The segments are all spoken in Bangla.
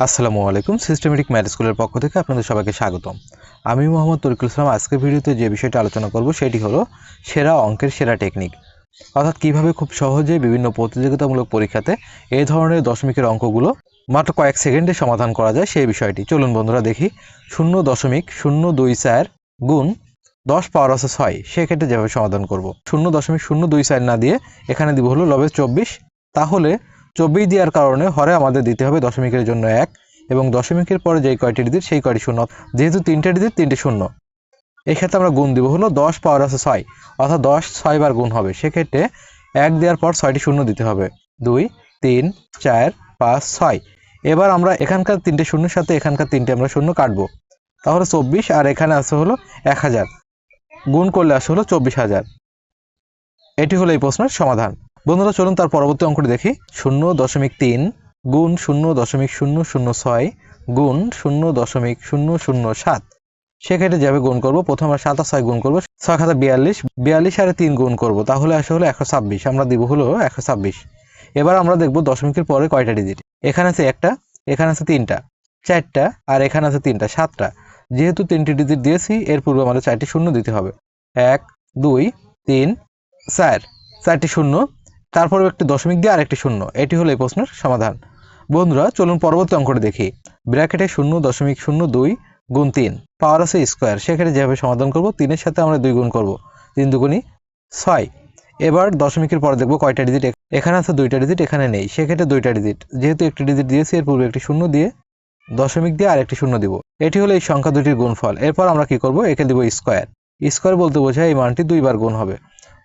আসসালামু আলাইকুম সিস্টেমেটিক ম্যাথ স্কুলের পক্ষ থেকে আপনাদের সবাইকে স্বাগতম। আমি মোহাম্মদ তরিকুল ইসলাম। আজকের ভিডিওতে যে বিষয়টা আলোচনা করব সেটি হলো সেরা অঙ্কের সেরা টেকনিক অর্থাৎ কীভাবে খুব সহজে বিভিন্ন প্রতিযোগিতামূলক পরীক্ষাতে এই ধরনের দশমিকের অঙ্কগুলো মাত্র কয়েক সেকেন্ডে সমাধান করা যায় সেই বিষয়টি। চলুন বন্ধুরা দেখি। শূন্য দশমিক শূন্য দুই চার গুণ দশ পাওয়ার আছে ছয়। সেক্ষেত্রে যেভাবে সমাধান করব। শূন্য দশমিক শূন্য দুই চার না দিয়ে এখানে দিব হলো লবে চব্বিশ। তাহলে চব্বিশ দেওয়ার কারণে হরে আমাদের দিতে হবে দশমিকের জন্য এক এবং দশমিকের পরে যেই কয়টি ডিজিট, সেই কয়টি শূন্য। যেহেতু তিনটে ডিজিট, তিনটে শূন্য। এক্ষেত্রে আমরা গুণ দিব হলো দশ পাওয়ার আছে ছয়, অর্থাৎ দশ ছয় বার গুণ হবে। সেক্ষেত্রে এক দেওয়ার পর ছয়টি শূন্য দিতে হবে। দুই, তিন, চার, পাঁচ, ছয়। এবার আমরা এখানকার তিনটে শূন্যের সাথে এখানকার তিনটে আমরা শূন্য কাটবো। তাহলে চব্বিশ আর এখানে আছে হলো এক হাজার। গুণ করলে আসে হলো চব্বিশ হাজার। এটি হলো এই প্রশ্নের সমাধান। বন্ধুরা, চলুন তার পরবর্তী অঙ্কটি দেখি। শূন্য দশমিক তিন গুণ শূন্য দশমিক শূন্য শূন্য ছয় গুণ শূন্য দশমিক শূন্য শূন্য সাত। সেক্ষেত্রে যাবে গুণ করব, প্রথমে আমরা সাত আর ছয় গুণ করব, ছয় খাতা বিয়াল্লিশ বিয়াল্লিশ আর তিন গুণ করব, তাহলে আসে হলো একশো ছাব্বিশ, আমরা দিব হলো একশো ছাব্বিশ। এবার আমরা দেখব দশমিকের পরে কয়টা ডিজিট এখানে আছে একটা, এখানে আছে তিনটা, চারটা, আর এখানে আছে তিনটা, সাতটা। যেহেতু তিনটি ডিজিট দিয়েছি, এর পূর্বে আমাদের চারটি শূন্য দিতে হবে। এক, দুই, তিন, চার, চারটি শূন্য তারপরে একটি দশমিক দিয়ে আরেকটি শূন্য। এটি হলো এই প্রশ্নের সমাধান। বন্ধুরা, চলুন পরবর্তী অঙ্কটি দেখি। ব্র্যাকেটে শূন্য, দশমিক শূন্য, দুই গুণ তিন। পাওয়ার আছে স্কোয়ার। সেখানে যেভাবে সমাধান করব, তিনের সাথে আমরা দুই গুণ করব। তিন দুগুণই ছয়। এবার দশমিকের পরে দেখব কয়টা ডিজিট এখানে আছে দুইটা ডিজিট এখানে নেই। সেক্ষেত্রে দুইটা ডিজিট যেহেতু একটি ডিজিট দিয়েছি, এর পূর্বে একটি শূন্য দিয়ে দশমিক দিয়ে আর একটি শূন্য দিব। এটি হলো এই সংখ্যা দুটির গুণফল। এরপর আমরা কি করব? একে দিব স্কোয়ার। স্কোয়ার বলতে বোঝায় এই মানটি দুইবার গুণ হবে।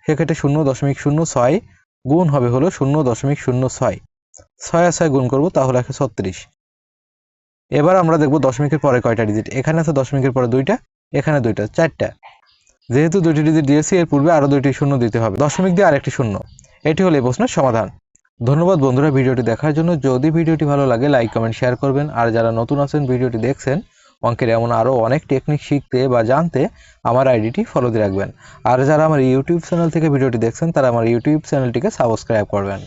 সেক্ষেত্রে শূন্য, দশমিক শূন্য, ছয় গুণ হবে হলো শূন্য দশমিক শূন্য ছয়। ছয় ছয় গুণ করব, তাহলে একশো ছত্রিশ। এবার আমরা দেখব দশমিকের পরে কয়টা ডিজিট এখানে আছে দশমিকের পরে দুইটা, এখানে দুইটা, চারটা। যেহেতু দুইটি ডিজিট দিয়েছি, এর পূর্বে আরও দুইটি শূন্য দিতে হবে। দশমিক দিয়ে আরেকটি শূন্য। এটি হলো এই প্রশ্নের সমাধান। ধন্যবাদ বন্ধুরা ভিডিওটি দেখার জন্য। যদি ভিডিওটি ভালো লাগে লাইক কমেন্ট শেয়ার করবেন। আর যারা নতুন আছেন, ভিডিওটি দেখছেন অঙ্কের এমন আরও অনেক টেকনিক শিখতে বা জানতে আমার আইডিটি ফলো দিয়ে রাখবেন। আর যারা আমার ইউটিউব চ্যানেল থেকে ভিডিওটি দেখছেন, তারা আমার ইউটিউব চ্যানেলটিকে সাবস্ক্রাইব করবেন।